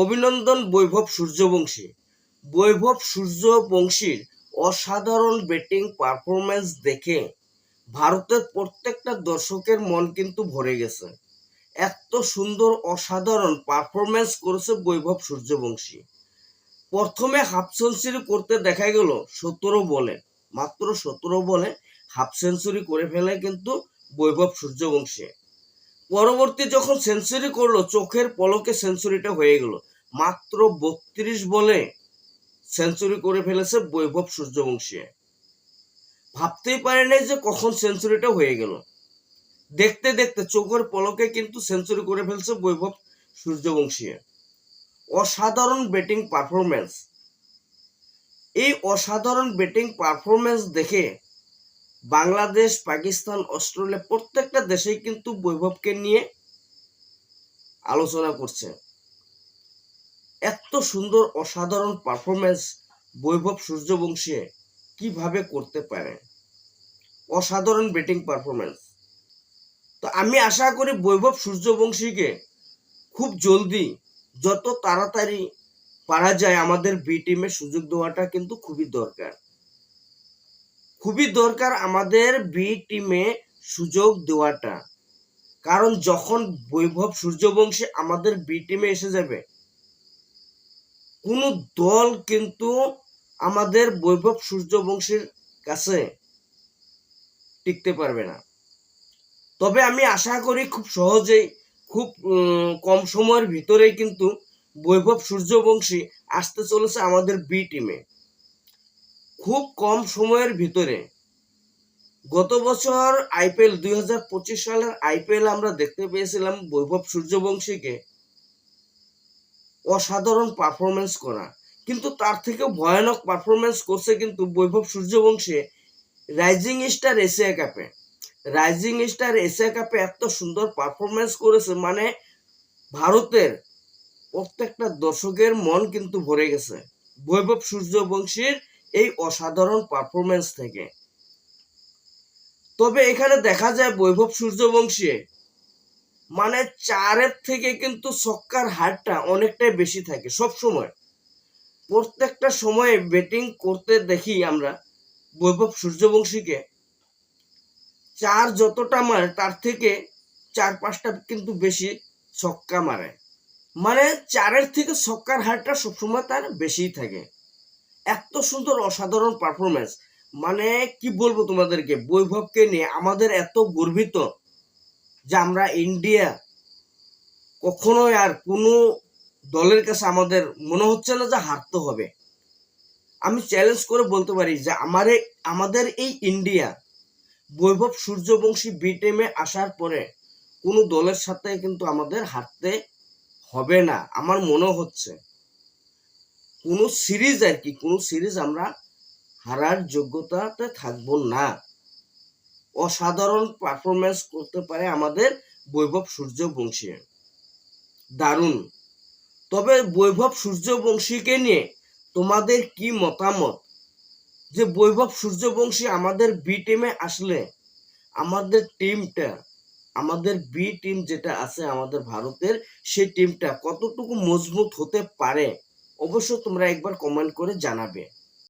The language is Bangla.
অভিনন্দন বৈভব সূর্যবংশী। বৈভব সূর্যবংশীর অসাধারণ ব্যাটিং পারফরমেন্স দেখে ভারতের প্রত্যেকটা দর্শকের মন কিন্তু ভরে গেছে। এত সুন্দর, অসাধারণ পারফরমেন্স করেছে বৈভব সূর্যবংশী। প্রথমে হাফ সেঞ্চুরি করতে দেখা গেল সতেরো বলে। মাত্র সতেরো বলে হাফ সেঞ্চুরি করে ফেলে কিন্তু বৈভব সূর্যবংশী। পরবর্তী যখন সেঞ্চুরি করল, চোখের পলকে সেঞ্চুরিটা হয়ে গেল। মাত্র বত্রিশ বলে সেঞ্চুরি করে ফেলেছে বৈভব সূর্যবংশী ভাবতেই পারে নাই যে কখন সেঞ্চুরিটা হয়ে গেল। দেখতে দেখতে চোখের পলকে কিন্তু সেঞ্চুরি করে ফেলছে বৈভব সূর্যবংশী অসাধারণ ব্যাটিং পারফরমেন্স এই অসাধারণ ব্যাটিং পারফরমেন্স দেখে বাংলাদেশ, পাকিস্তান, অস্ট্রেলিয়া প্রত্যেকটা দেশেই কিন্তু বৈভবকে নিয়ে আলোচনা করছে। এত সুন্দর অসাধারণ পারফরমেন্স বৈভব সূর্যবংশী কীভাবে করতে পারে? অসাধারণ ব্যাটিং পারফরমেন্স তো আমি আশা করি বৈভব সূর্যবংশীকে খুব জলদি, যত তাড়াতাড়ি পারা যায় আমাদের বি টিমে সুযোগ দেওয়াটা কিন্তু খুবই দরকার। খুবই দরকার আমাদের বি টিমে সুযোগ দেওয়াটা। কারণ যখন বৈভব সূর্যবংশী আমাদের বি টিমে এসে যাবে কোনো দল কিন্তু আমাদের বৈভব সূর্যবংশীর কাছে টিকতে পারবে না। তবে আমি আশা করি খুব সহজেই, খুব কম সময়ের ভিতরেই কিন্তু বৈভব সূর্যবংশী আসতে চলেছে আমাদের বি টিমে খুব কম সময়ের ভিতরে, গত বছর আইপিএল দুই হাজার পঁচিশ সালের আইপিএল আমরা দেখতে পেয়েছিলাম বৈভব সূর্যবংশীকে। অসাধারণ পারফরমেন্স করা। কিন্তু তার থেকে ভয়ানক পারফরমেন্স করছে কিন্তু Vaibhav Suryavanshi rising star Asia কাপে রাইজিং স্টার এশিয়া কাপে এত সুন্দর পারফরমেন্স করেছে মানে ভারতের প্রত্যেকটা দর্শকের মন কিন্তু ভরে গেছে বৈভব সূর্যবংশীর এই অসাধারণ পারফরমেন্স থেকে। তবে এখানে দেখা যায় বৈভব সূর্যবংশী মানে চারের থেকে কিন্তু ছক্কার হারটা অনেকটাই বেশি থাকে সব সময়। প্রত্যেকটা সময়ে ব্যাটিং করতে দেখি আমরা বৈভব সূর্যবংশীকে। চার যতটা মারে তার থেকে চার পাঁচটা কিন্তু বেশি ছক্কা মারে। মানে চারের থেকে ছক্কার হারটা সবসময় তার বেশিই থাকে। এত সুন্দর অসাধারণ পারফরমেন্স মানে কি বলব তোমাদেরকে, বৈভবকে নিয়ে আমাদের এত গর্বিত। যে আমরা ইন্ডিয়া কখনোই আর কোনো দলের কাছে আমাদের মনে হচ্ছে না যে হারতে হবে। আমি চ্যালেঞ্জ করে বলতে পারি যে আমারে, আমাদের এই ইন্ডিয়া বৈভব সূর্যবংশী বি টিমে আসার পরে কোনো দলের সাথে কিন্তু আমাদের হারতে হবে না, আমার মনে হচ্ছে। কোনো সিরিজ আর কি, কোনো সিরিজ আমরা হারার যোগ্যতাতে থাকব না। অসাধারণ পারফরমেন্স করতে পারে আমাদের বৈভব সূর্যবংশী। দারুণ। তবে বৈভব সূর্যবংশীকে নিয়ে তোমাদের কি মতামত? যে বৈভব সূর্যবংশী আমাদের বি টিমে আসলে আমাদের টিমটা আমাদের বি টিম যেটা আছে আমাদের ভারতের, সেই টিমটা কতটুকু মজবুত হতে পারে? অবশ্য তোমরা একবার কমেন্ট করে জানাবে।